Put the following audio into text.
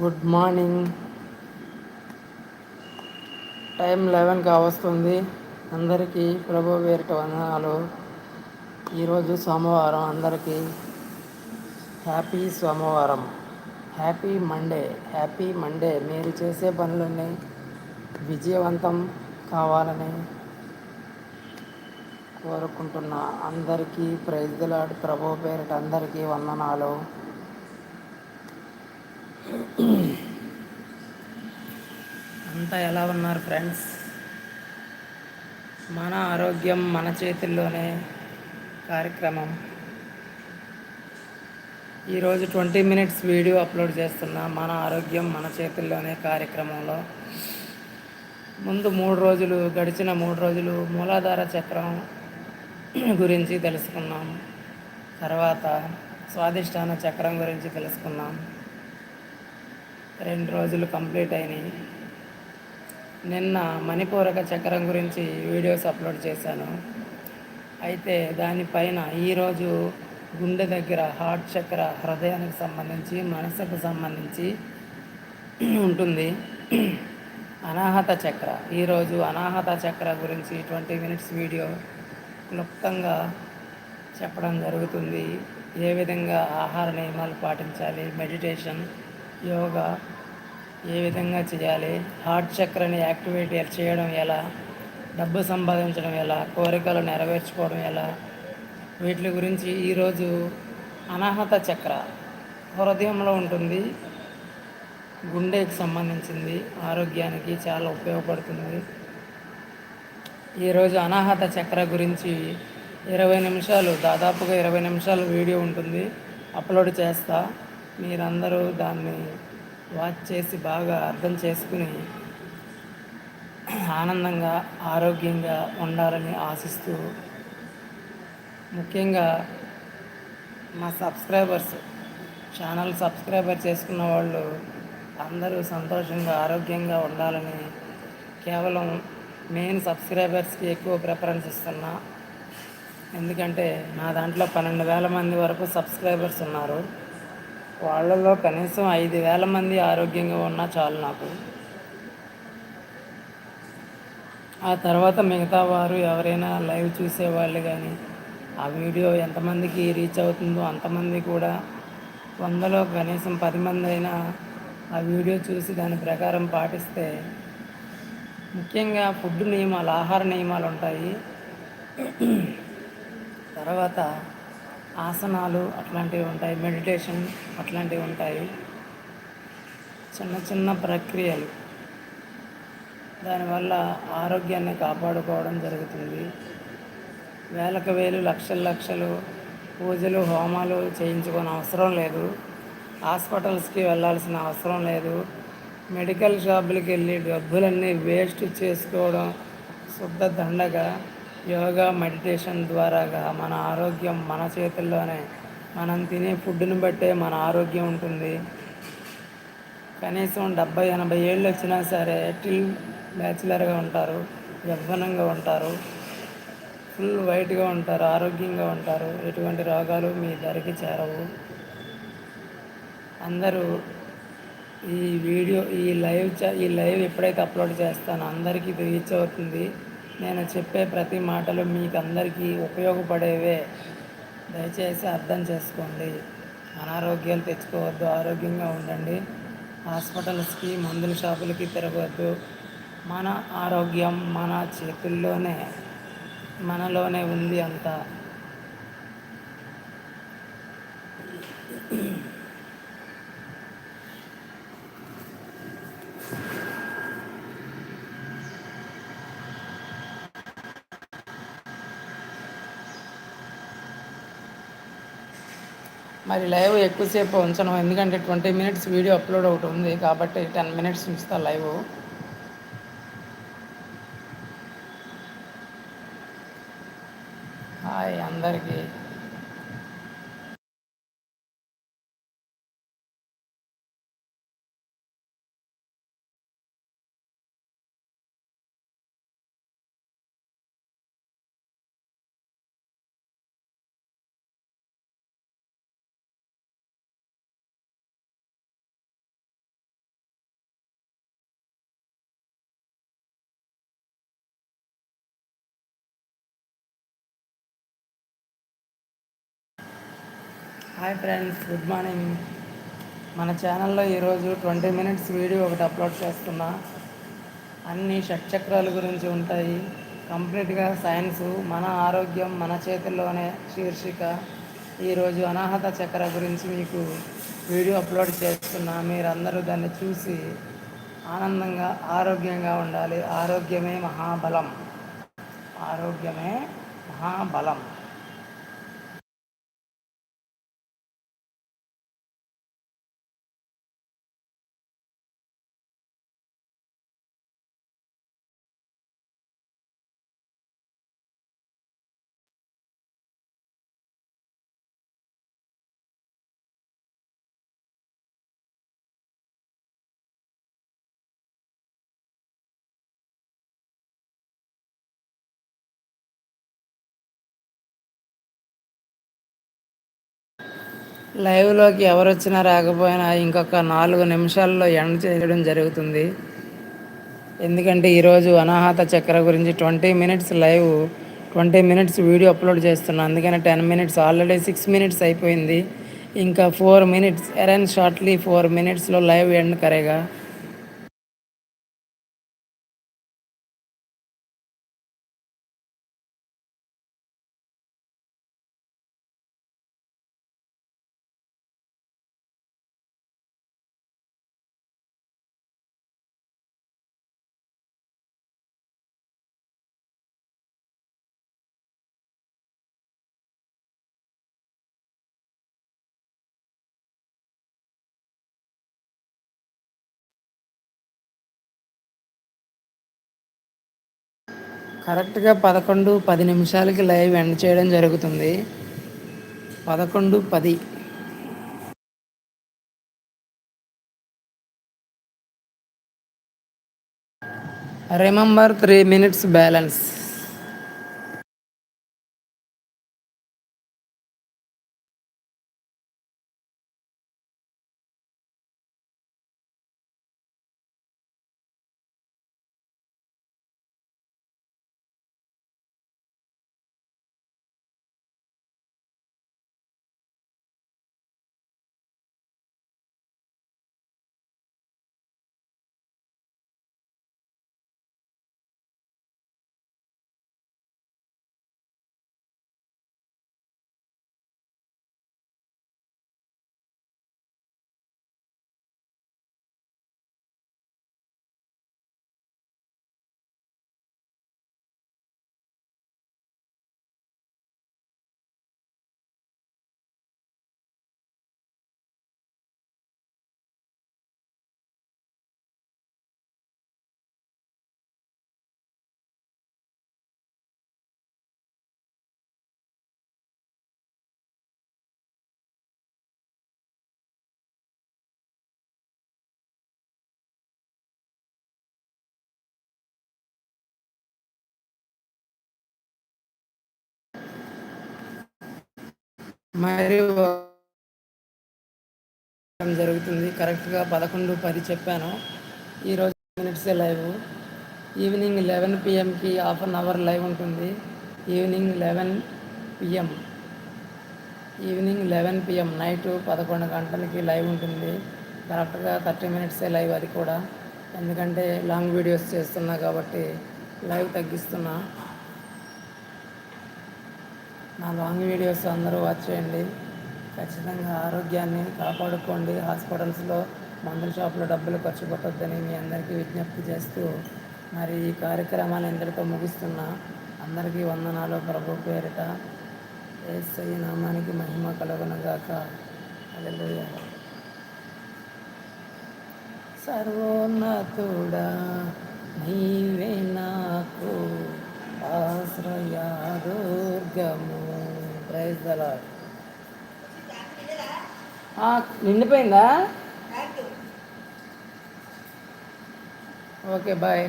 Good morning. Time eleven కావస్తుంది అందరికీ ప్రభు వేరిట వందనాలు. ఈరోజు సోమవారం. అందరికీ హ్యాపీ సోమవారం. Happy Monday. Happy Monday. మీరు చేసే పనులన్నీ విజయవంతం కావాలని కోరుకుంటున్నా. అందరికీ ప్రైజ్లాడ్ ప్రభు పేరిట అందరికీ వందనాలు. అంతా ఎలా ఉన్నారు ఫ్రెండ్స్? మన ఆరోగ్యం మన చేతుల్లోనే కార్యక్రమం. ఈరోజు ట్వంటీ మినిట్స్ వీడియో అప్లోడ్ చేస్తున్నా మన ఆరోగ్యం మన చేతుల్లోనే కార్యక్రమంలో. ముందు మూడు రోజులు గడిచిన మూడు రోజులు మూలాధార చక్రం గురించి తెలుసుకున్నాం. తర్వాత స్వాదిష్టాన చక్రం గురించి తెలుసుకున్నాం. రెండు రోజులు కంప్లీట్ అయినాయి. నిన్న మణిపూరక చక్రం గురించి వీడియోస్ అప్లోడ్ చేశాను. అయితే దానిపైన ఈరోజు గుండె దగ్గర హార్ట్ చక్ర హృదయానికి సంబంధించి మనసుకు సంబంధించి ఉంటుంది. అనాహత చక్ర. ఈరోజు అనాహత చక్ర గురించి ట్వంటీ మినిట్స్ వీడియో క్లుప్తంగా చెప్పడం జరుగుతుంది. ఏ విధంగా ఆహార నియమాలు పాటించాలి? మెడిటేషన్ యోగా ఏ విధంగా చేయాలి? హార్ట్ చక్రని యాక్టివేట్ చేయడం ఎలా? డబ్బు సంపాదించడం ఎలా? కోరికలు నెరవేర్చుకోవడం ఎలా? వీటి గురించి ఈరోజు అనాహత చక్ర హృదయంలో ఉంటుంది. గుండెకి సంబంధించింది. ఆరోగ్యానికి చాలా ఉపయోగపడుతుంది. ఈరోజు అనాహత చక్ర గురించి ఇరవై నిమిషాలు దాదాపుగా ఇరవై నిమిషాలు వీడియో ఉంటుంది. అప్లోడ్ చేస్తా. మీరందరూ దాన్ని వాచ్ చేసి బాగా అర్థం చేసుకుని ఆనందంగా ఆరోగ్యంగా ఉండాలని ఆశిస్తూ ముఖ్యంగా మా సబ్స్క్రైబర్స్ ఛానల్ సబ్స్క్రైబర్ చేసుకున్న వాళ్ళు అందరూ సంతోషంగా ఆరోగ్యంగా ఉండాలని కేవలం మెయిన్ సబ్స్క్రైబర్స్కి ఎక్కువ ప్రిఫరెన్స్ ఇస్తున్నా. ఎందుకంటే నా దాంట్లో పన్నెండు వేల మంది వరకు సబ్స్క్రైబర్స్ ఉన్నారు. వాళ్ళలో కనీసం ఐదు వేల మంది ఆరోగ్యంగా ఉన్నా చాలు నాకు. ఆ తర్వాత మిగతా వారు ఎవరైనా లైవ్ చూసేవాళ్ళు కానీ ఆ వీడియో ఎంతమందికి రీచ్ అవుతుందో అంతమంది కూడా వందలో కనీసం పది మంది అయినా ఆ వీడియో చూసి దాని ప్రకారం పాటిస్తే ముఖ్యంగా ఫుడ్ నియమాలు ఆహార నియమాలు ఉంటాయి. తర్వాత ఆసనాలు అట్లాంటివి ఉంటాయి. మెడిటేషన్ అట్లాంటివి ఉంటాయి. చిన్న చిన్న ప్రక్రియలు. దానివల్ల ఆరోగ్యాన్ని కాపాడుకోవడం జరుగుతుంది. వేలకు వేలు లక్షల లక్షలు పూజలు హోమాలు చేయించుకొని అవసరం లేదు. హాస్పిటల్స్కి వెళ్ళాల్సిన అవసరం లేదు. మెడికల్ షాపులకి వెళ్ళి డబ్బులన్నీ వేస్ట్ చేసుకోవడం శుద్ధ దండగా యోగా మెడిటేషన్ ద్వారాగా మన ఆరోగ్యం మన చేతుల్లోనే మనం తినే ఫుడ్ని బట్టే మన ఆరోగ్యం ఉంటుంది. కనీసం డెబ్బై ఎనభై ఏళ్ళు వచ్చినా సరే టిల్ బ్యాచులర్గా ఉంటారు యవ్వనంగా ఉంటారు ఫుల్ వైట్గా ఉంటారు ఆరోగ్యంగా ఉంటారు. ఎటువంటి రోగాలు మీ ధరికి చేరవు. అందరూ ఈ వీడియో ఈ లైవ్ ఈ లైవ్ ఎప్పుడైతే అప్లోడ్ చేస్తానో అందరికీ రీచ్ అవుతుంది. నేను చెప్పే ప్రతి మాటలు మీకు అందరికీ ఉపయోగపడేవే. దయచేసి అర్థం చేసుకోండి. అనారోగ్యాలు తెచ్చుకోవద్దు ఆరోగ్యంగా ఉండండి. హాస్పిటల్స్కి మందుల షాపులకి తిరగవద్దు మన ఆరోగ్యం మన చేతుల్లోనే మనలోనే ఉంది అంతా. మరి లైవ్ ఎక్కువసేపు ఉంచను. ఎందుకంటే ట్వంటీ మినిట్స్ వీడియో అప్లోడ్ ఒకటి ఉంది కాబట్టి టెన్ మినిట్స్ ఉంచుతా లైవ్. హాయ్ అందరికీ. Hi friends good morning. మన ఛానల్లో ఈరోజు ట్వంటీ మినిట్స్ వీడియో ఒకటి అప్లోడ్ చేస్తున్నా. అన్ని షట్చక్రాల గురించి ఉంటాయి. కంప్లీట్గా సైన్స్ మన ఆరోగ్యం మన చేతుల్లోనే శీర్షిక. ఈరోజు అనాహత చక్ర గురించి మీకు వీడియో అప్లోడ్ చేస్తున్నా. మీరందరూ దాన్ని చూసి ఆనందంగా ఆరోగ్యంగా ఉండాలి. ఆరోగ్యమే మహాబలం. ఆరోగ్యమే మహాబలం. లైవ్లోకి ఎవరు వచ్చినా రాకపోయినా ఇంకొక నాలుగు నిమిషాల్లో ఎండ్ చేయడం జరుగుతుంది. ఎందుకంటే ఈరోజు అనాహత చక్ర గురించి twenty minutes live twenty minutes video upload చేస్తున్నాను అందుకని ten minutes already six minutes అయిపోయింది. ఇంకా ఫోర్ మినిట్స్ అరైన్ షార్ట్లీ ఫోర్ మినిట్స్లో లైవ్ ఎండ్ కరేగా. కరెక్ట్గా పదకొండు పది నిమిషాలకి లైవ్ ఎండ్ చేయడం జరుగుతుంది. పదకొండు పది. రిమెంబర్ త్రీ మినిట్స్ బ్యాలెన్స్ మరి జరుగుతుంది. కరెక్ట్గా పదకొండు పది చెప్పాను. ఈరోజు మినిట్సే లైవ్? ఈవినింగ్ లెవెన్ పిఎంకి హాఫ్ అన్ అవర్ లైవ్ ఉంటుంది. Evening eleven PM. Evening eleven PM night పదకొండు గంటలకి లైవ్ ఉంటుంది. కరెక్ట్గా థర్టీ మినిట్సే లైవ్ అది కూడా. ఎందుకంటే లాంగ్ వీడియోస్ చేస్తున్నా కాబట్టి లైవ్ తగ్గిస్తున్నా. నా లాంగ్ వీడియోస్ అందరూ వాచ్ చేయండి. ఖచ్చితంగా ఆరోగ్యాన్ని కాపాడుకోండి. హాస్పిటల్స్లో మందుల షాపులో డబ్బులు ఖర్చు పెట్టొద్దని మీ అందరికీ విజ్ఞప్తి చేస్తూ మరి ఈ కార్యక్రమాన్ని ఇంతటితో ముగిస్తున్నా. అందరికీ వందనాలు. ప్రభు పేరిట ఏసై నామానికి మహిమ కలుగునగాక. అలెలుయ సర్వోన్నతుడా నీవే నాకు ఆశ్రయాదుర్గము. ప్రైజ్ దలా నిండిపోయిందా? Okay bye.